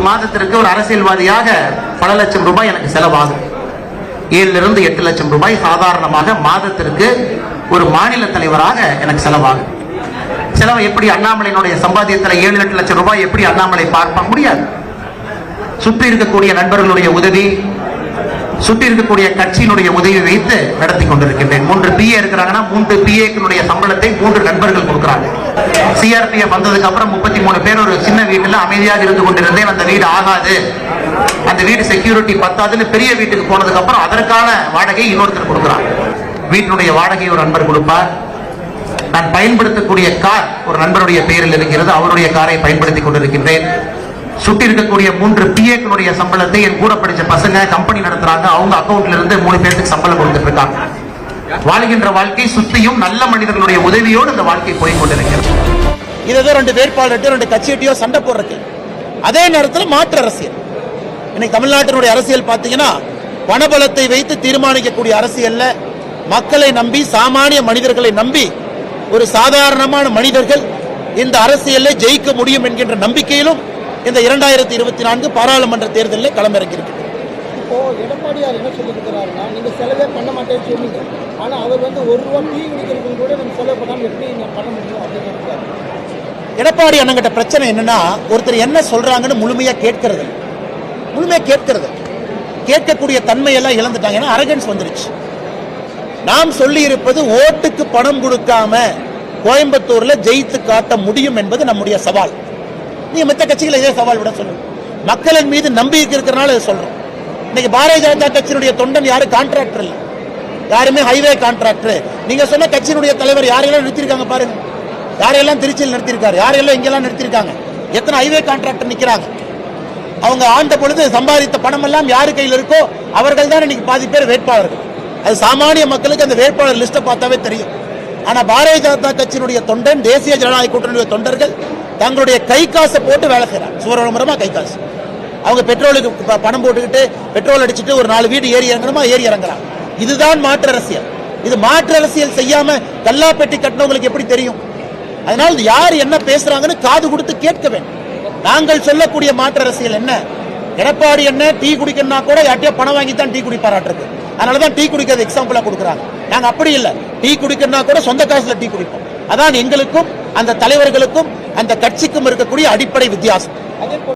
ஒரு மாதத்திற்கு ஒரு அரசியல்வாதியாக பல லட்சம் ரூபாய் எனக்கு செலவாகும். ஏழுல இருந்து எட்டு லட்சம் ரூபாய் சாதாரணமாக மாதத்திற்கு ஒரு மாநில தலைவராக எனக்கு செலவாகும். செலவு எப்படி அண்ணாமலையினுடைய சம்பாத்தியத்தில் ஏழு எட்டு லட்சம் ரூபாய் எப்படி அண்ணாமலை பார்க்க முடியாது? சுற்றி இருக்கக்கூடிய நண்பர்களுடைய உதவி சுற்றி இருக்கக்கூடிய கட்சியினுடைய உதவி வைத்து நடத்தி கொண்டிருக்கின்றேன். மூன்று பிஏ இருக்கிறாங்கன்னா மூன்று பிஏக்களுடைய சம்பளத்தை மூன்று நண்பர்கள் கொடுக்குறாங்க. சிஆர்பிஎஃப் வந்ததுக்கு அப்புறம் முப்பத்தி மூணு பேர் ஒரு சின்ன வீட்டுல அமைதியாக இருந்து கொண்டிருந்தேன். அந்த வீடு ஆகாது. அந்த வீடு செக்யூரிட்டி பத்தாதுன்னு பெரிய வீட்டுக்கு போனதுக்கு அப்புறம் அதற்கான வாடகை இன்னொருத்தர் கொடுக்குறான் வீட்டினுடைய வாடகை ஒரு நண்பர் கொடுப்பார். நான் பயன்படுத்தக்கூடிய கார் ஒரு நண்பருடைய பெயரில் இருக்கிறது. அவருடைய காரை பயன்படுத்திக் கொண்டிருக்கின்றேன். சுட்டி இருக்கக்கூடிய மூன்று பிஏக்களுடைய சம்பளத்தை என் கூட படிச்ச பசங்க கம்பெனி நடத்துறாங்க. அவங்க அக்கௌண்ட்ல இருந்து மூணு பேருக்கு சம்பளம் கொடுத்துட்டு இருக்காங்க. வாழ்கின்ற வாழ்க்கை சுத்தியும் நல்ல மனிதர்களுடைய உதவியோடு இந்த வாழ்க்கை போய் கொண்டிருக்கிறது. இதுதான் ரெண்டு வேட்பாளர்கிட்டயோ ரெண்டு கட்சிகிட்டயோ சண்டை போடுறது அதே நேரத்தில் மாற்று அரசியல். இன்னைக்கு தமிழ்நாட்டினுடைய அரசியல் பார்த்தீங்கன்னா பணபலத்தை வைத்து தீர்மானிக்கக்கூடிய அரசியல்ல மக்களை நம்பி சாமானிய மனிதர்களை நம்பி ஒரு சாதாரணமான மனிதர்கள் இந்த அரசியலில் ஜெயிக்க முடியும் என்கின்ற நம்பிக்கையிலும் இந்த இரண்டாயிரத்தி இருபத்தி நான்கு பாராளுமன்ற தேர்தலில் களமிறங்கியிருக்கிறது இப்போ எடப்பாடியார் என்ன சொல்லியிருக்கிறாருன்னா நீங்க செலவே பண்ண மாட்டேன்னு சொன்னீங்க ஆனா அவர் வந்து ஒரு ரூபா டீ குடிக்கிறதுக்கு கூட நம்ம செலவு பண்ணாமல் எப்படி நான் பண்ண முடியும்? அப்படின்னு எடப்பாடி அண்ணங்கிட்ட பிரச்சனை என்னன்னா ஒருத்தர் என்ன சொல்றாங்கன்னு முழுமையா கேட்கறது முழுமையாக முழுமையா கேட்கறது கேட்கக்கூடிய தன்மையெல்லாம் இழந்துட்டாங்க. ஏன்னா அரகன்ஸ் வந்துருச்சு. நாம் சொல்லி இருப்பது ஓட்டுக்கு பணம் கொடுக்காம கோயம்புத்தூர்ல ஜெயித்து காட்ட முடியும் என்பது நம்முடைய சவால். நீ மற்ற கட்சிகளை இதே சவால் விட சொல்லுங்க? மக்களின் மீது நம்பிக்கை இருக்கிறனால இதை சொல்றோம். இன்னைக்கு பாரதிய ஜனதா கட்சியினுடைய தொண்டன் யாரு? கான்ட்ராக்டர் இல்லை. யாருமே ஹைவே கான்ட்ராக்டர் நீங்க சொன்ன கட்சியினுடைய தலைவர் யாரையெல்லாம் நிறுத்திருக்காங்க பாருங்க. யாரையெல்லாம் திருச்சியில் நிறுத்திருக்காரு யாரையெல்லாம் இங்கெல்லாம் நிறுத்திருக்காங்க எத்தனை ஹைவே கான்ட்ராக்டர் நிற்கிறாங்க அவங்க ஆண்ட பொழுது சம்பாதித்த பணம் எல்லாம் யாரு கையில் இருக்கோ அவர்கள் தான் இன்னைக்கு பாதி பேர் வேட்பாளர்கள். அது சாமானிய மக்களுக்கு அந்த வேட்பாளர் லிஸ்ட்டை பார்த்தாவே தெரியும். ஆனா பாரதிய ஜனதா கட்சியினுடைய தொண்டன் தேசிய ஜனநாயக கூட்டணியுடைய தொண்டர்கள் தங்களுடைய கை காசை போட்டு வேலை செய்யறாங்க சுவரமரமா கை காசு அவங்க பெட்ரோலுக்கு பணம் போட்டுக்கிட்டு பெட்ரோல் அடிச்சுட்டு ஒரு நாலு வீடு ஏறி இறங்கணுமா? ஏறி இறங்குறாங்க இதுதான் மாற்று அரசியல். இது மாற்று அரசியல் செய்யாம கல்லாப்பெட்டி கட்டினவங்களுக்கு எப்படி தெரியும்? அதனால் யார் என்ன பேசுறாங்கன்னு காது கொடுத்து கேட்க வேண்டும். நாங்கள் சொல்லக்கூடிய மாற்று அரசியல் என்ன? எடப்பாடி என்ன டீ குடிக்கணும்னா கூட யார்ட்டையோ பணம் வாங்கி தான் டீ குடிப்பாராட்டிருக்கு. அதனால தான் டீ குடிக்கிறது எக்ஸாம்பிளா கொடுக்குறாங்க. நாங்க அப்படி இல்லை. டீ குடிக்கணும்னா கூட சொந்த காசுல டீ குடிப்போம். அதான் எங்களுக்கும் அந்த தலைவர்களுக்கும் அந்த கட்சிக்கும் இருக்கக்கூடிய அடிப்படை வித்தியாசம்.